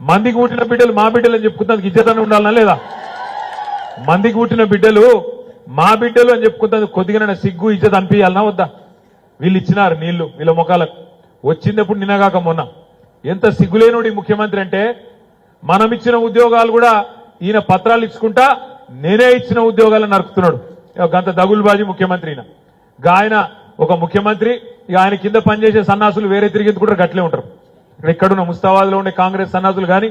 మందికి పుట్టిన బిడ్డలు మా బిడ్డలు అని చెప్పుకుంటానికి ఇద్దరు ఉండాలనా లేదా? మందికి పుట్టిన బిడ్డలు మా బిడ్డలు అని చెప్పుకుంటుంది కొద్దిగా సిగ్గు ఇజ్జత అనిపించాలనా వద్దా? వీళ్ళు ఇచ్చినారు నీళ్ళు వీళ్ళ ముఖాలకు. వచ్చిందప్పుడు నిన్నగాక మొన్న. ఎంత సిగ్గులేనుడి ముఖ్యమంత్రి అంటే మనం ఇచ్చిన ఉద్యోగాలు కూడా ఈయన పత్రాలు ఇచ్చుకుంటా నేనే ఇచ్చిన ఉద్యోగాలను నరుకుతున్నాడు గంత దగులుబాజీ ముఖ్యమంత్రి ఈయన. గాయన ఒక ముఖ్యమంత్రి ఇక ఆయన కింద పనిచేసే సన్నాసులు వేరే తిరిగి కూడా గట్లే ఉంటారు. ఇక్కడ ఇక్కడున్న ముస్తాబాద్లో ఉండే కాంగ్రెస్ సన్నాసులు కానీ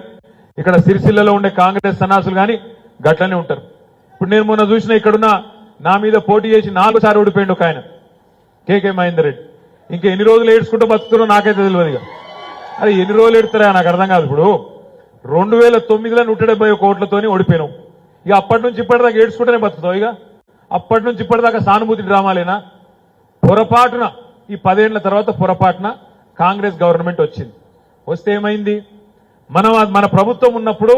ఇక్కడ సిరిసిల్లలో ఉండే కాంగ్రెస్ సన్నాసులు కానీ గట్లనే ఉంటారు. ఇప్పుడు నేను మొన్న చూసిన ఇక్కడున్న నా మీద పోటీ చేసి నాలుగు సార్లు ఓడిపోయిండు ఒక ఆయన కేకే మహేందర్ రెడ్డి. ఇంకా ఎన్ని రోజులు ఏడ్చుకుంటూ బతుకుతున్నా నాకైతే తెలియదు ఇక. అరే ఎన్ని రోజులు ఏడుతారా నాకు అర్థం కాదు ఇప్పుడు. రెండు వేల తొమ్మిదిలో నూట డెబ్బై కోట్లతోనే ఓడిపోయినాం. ఇక అప్పటి నుంచి ఇప్పటిదాకా ఏడ్చుకుంటేనే బతుకుతావు ఇక. అప్పటి నుంచి ఇప్పటిదాకా సానుభూతి డ్రామాలేనా? పొరపాటున ఈ పదేళ్ళ తర్వాత పొరపాటున కాంగ్రెస్ గవర్నమెంట్ వచ్చింది. వస్తే ఏమైంది? మనం మన ప్రభుత్వం ఉన్నప్పుడు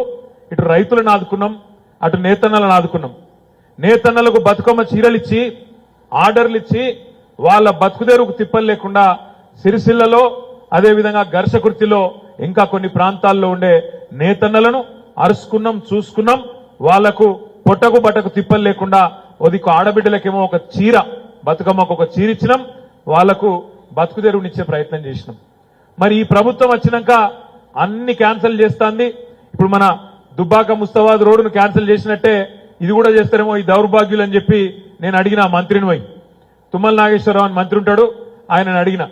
ఇటు రైతులను ఆదుకున్నాం అటు నేతన్నలను ఆదుకున్నాం. నేతన్నలకు బతుకమ్మ చీరలు ఇచ్చి ఆర్డర్లు ఇచ్చి వాళ్ళ బతుకుదేరుకు తిప్పలు లేకుండా సిరిసిల్లలో అదేవిధంగా ఘర్షకృతిలో ఇంకా కొన్ని ప్రాంతాల్లో ఉండే నేతన్నలను అరుసుకున్నాం చూసుకున్నాం. వాళ్ళకు పొట్టకు బట్టకు తిప్పలు లేకుండా ఒదికు ఆడబిడ్డలకేమో ఒక చీర బతుకమ్మకు ఒక చీర ఇచ్చినాం వాళ్ళకు బతుకుదెరువునిచ్చే ప్రయత్నం చేసినాం. మరి ఈ ప్రభుత్వం వచ్చినాక అన్ని క్యాన్సిల్ చేస్తుంది. ఇప్పుడు మన దుబ్బాక ముస్తాబాద్ రోడ్డును క్యాన్సిల్ చేసినట్టే ఇది కూడా చేస్తారేమో ఈ దౌర్భాగ్యులు అని చెప్పి నేను అడిగిన మంత్రిని పోయి. తుమ్మల నాగేశ్వరరావు అని మంత్రి ఉంటాడు ఆయనను అడిగిన.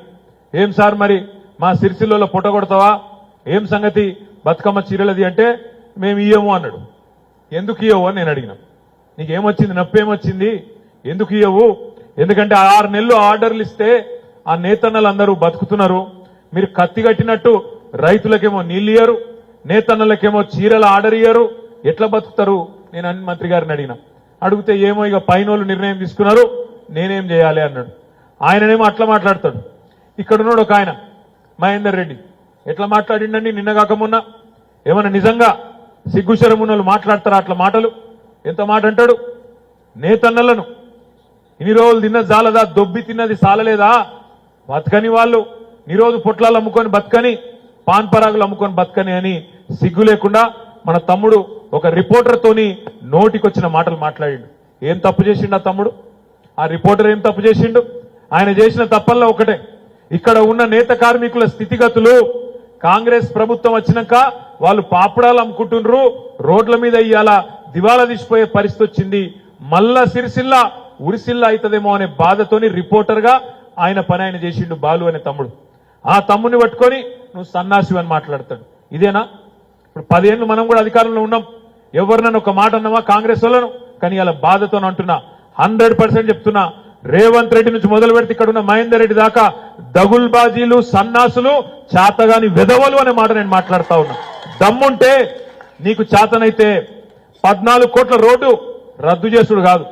ఏం సార్ మరి మా సిరిసిల్లలో పొట్ట కొడతావా? ఏం సంగతి? బతుకమ్మ చీరలది అంటే మేము ఇయ్యము అన్నాడు. ఎందుకు ఇయ్యవు అని నేను అడిగిన. నీకేమొచ్చింది? నొప్పి ఏమొచ్చింది ఎందుకు ఇయ్యవు? ఎందుకంటే ఆరు నెలలు ఆర్డర్లు ఇస్తే ఆ నేతన్నలందరూ బతుకుతున్నారు. మీరు కత్తి కట్టినట్టు రైతులకేమో నీళ్ళు ఇయ్యరు నేతన్నలకేమో చీరల ఆర్డర్ ఇయ్యరు. ఎట్లా బతుకుతారు? నేను అన్ని మంత్రి గారిని అడిగిన. అడిగితే ఏమో ఇక పైన నిర్ణయం తీసుకున్నారు నేనేం చేయాలి అన్నాడు. ఆయననేమో అట్లా మాట్లాడతాడు. ఇక్కడ ఉన్నాడు ఒక ఆయన మహేందర్ రెడ్డి. ఎట్లా మాట్లాడిండండి? నిన్న కాకమున్న ఏమన్నా నిజంగా సిగ్గుశరమున్నలు వాళ్ళు మాట్లాడతారా అట్లా మాటలు? ఎంత మాట అంటాడు? నేతన్నలను ఇన్ని రోజులు తిన్న జాలదా దొబ్బి తిన్నది సాలలేదా? బతకని వాళ్ళు. నిరోజు పొట్లాలు అమ్ముకొని బతకని పాన్ పరాగులు అమ్ముకొని బతకని అని సిగ్గు లేకుండా మన తమ్ముడు ఒక రిపోర్టర్ తోని నోటికొచ్చిన మాటలు మాట్లాడిండు. ఏం తప్పు చేసిండు ఆ తమ్ముడు? ఆ రిపోర్టర్ ఏం తప్పు చేసిండు? ఆయన చేసిన తప్పల్లో ఒకటే. ఇక్కడ ఉన్న నేత కార్మికుల స్థితిగతులు కాంగ్రెస్ ప్రభుత్వం వచ్చినాక వాళ్ళు పాపడాలు అమ్ముకుంటున్నారు రోడ్ల మీద ఇవాళ దివాలా తీసిపోయే పరిస్థితి వచ్చింది. మళ్ళా సిరిసిల్ల ఉరిసిల్ల అవుతుందేమో అనే బాధతోని రిపోర్టర్గా ఆయన పని ఆయన చేసిండు బాలు అనే తమ్ముడు. ఆ తమ్ముని పట్టుకొని నువ్వు సన్నాసి అని మాట్లాడతాడు. ఇదేనా? ఇప్పుడు పదేళ్ళు మనం కూడా అధికారంలో ఉన్నాం. ఎవరినైనా ఒక మాట అన్నామా కాంగ్రెస్ వాళ్ళను? కానీ ఇలా బాధతో అంటున్నా. హండ్రెడ్ పర్సెంట్ చెప్తున్నా. రేవంత్ రెడ్డి నుంచి మొదలు పెడితే ఇక్కడ ఉన్న మహేందర్ రెడ్డి దాకా దగుల్బాజీలు సన్నాసులు చాతగాని వెదవలు అనే మాట నేను మాట్లాడుతా ఉన్నా. దమ్ముంటే నీకు చేతనైతే పద్నాలుగు కోట్ల రోడ్డు రద్దు చేసుడు కాదు.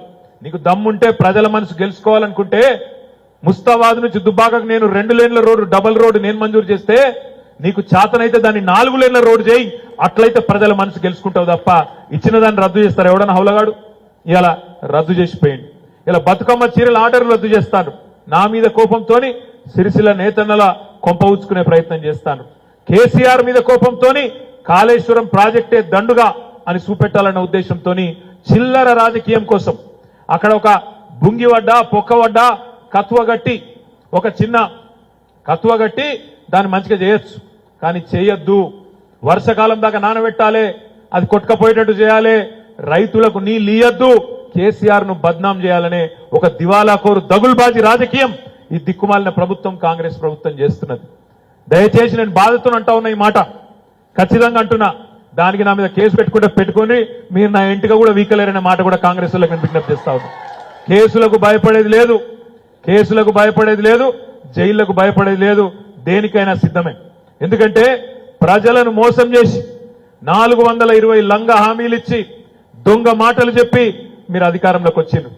నీకు దమ్ముంటే ప్రజల మనసు గెలుచుకోవాలనుకుంటే ముస్తాబాద్ నుంచి దుబ్బాకకు నేను రెండు లేన్ల రోడ్డు డబల్ రోడ్డు నేను మంజూరు చేస్తే నీకు చేతనైతే దాన్ని నాలుగు లేన్ల రోడ్డు చేయి. అట్లయితే ప్రజల మనసు గెలుచుకుంటావు తప్ప ఇచ్చిన దాన్ని రద్దు చేస్తారు ఎవడన్నా హౌలగాడు? ఇలా రద్దు చేసిపోయింది ఇలా బతుకమ్మ చీరల ఆర్డర్లు రద్దు చేస్తాను. నా మీద కోపంతోని సిరిసిల నేతన్నల కొంప ఉంచుకునే ప్రయత్నం చేస్తాను. కేసీఆర్ మీద కోపంతోని కాళేశ్వరం ప్రాజెక్టే దండుగా అని చూపెట్టాలన్న ఉద్దేశంతోని చిల్లర రాజకీయం కోసం అక్కడ ఒక బుంగివడ్డ పొక్కవడ్డ కత్వగట్టి ఒక చిన్న కత్వగట్టి దాన్ని మంచిగా చేయొచ్చు. కానీ చేయొద్దు. వర్షకాలం దాకా నానబెట్టాలి అది కొట్టుకపోయేటట్టు చేయాలి రైతులకు నీళ్ళు ఇయ్యద్దు. కేసీఆర్ను బద్నాం చేయాలనే ఒక దివాలాకోరు దగుల్బాజీ రాజకీయం ఈ దిక్కుమాలిన ప్రభుత్వం కాంగ్రెస్ ప్రభుత్వం చేస్తున్నది. దయచేసి నేను బాధతో అంటా ఉన్న ఈ మాట. ఖచ్చితంగా అంటున్నా. దానికి నా మీద కేసు పెట్టుకుంటే పెట్టుకొని మీరు నా ఇంటిగా కూడా వీకలేరనే మాట కూడా కాంగ్రెస్ వాళ్ళకి నేను విజ్ఞప్తి చేస్తా కేసులకు భయపడేది లేదు. కేసులకు భయపడేది లేదు జైళ్ళకు భయపడేది లేదు దేనికైనా సిద్ధమే. ఎందుకంటే ప్రజలను మోసం చేసి నాలుగు వందల ఇరవై లంగ హామీలు ఇచ్చి దొంగ మాటలు చెప్పి మీరు అధికారంలోకి వచ్చిండ్రు.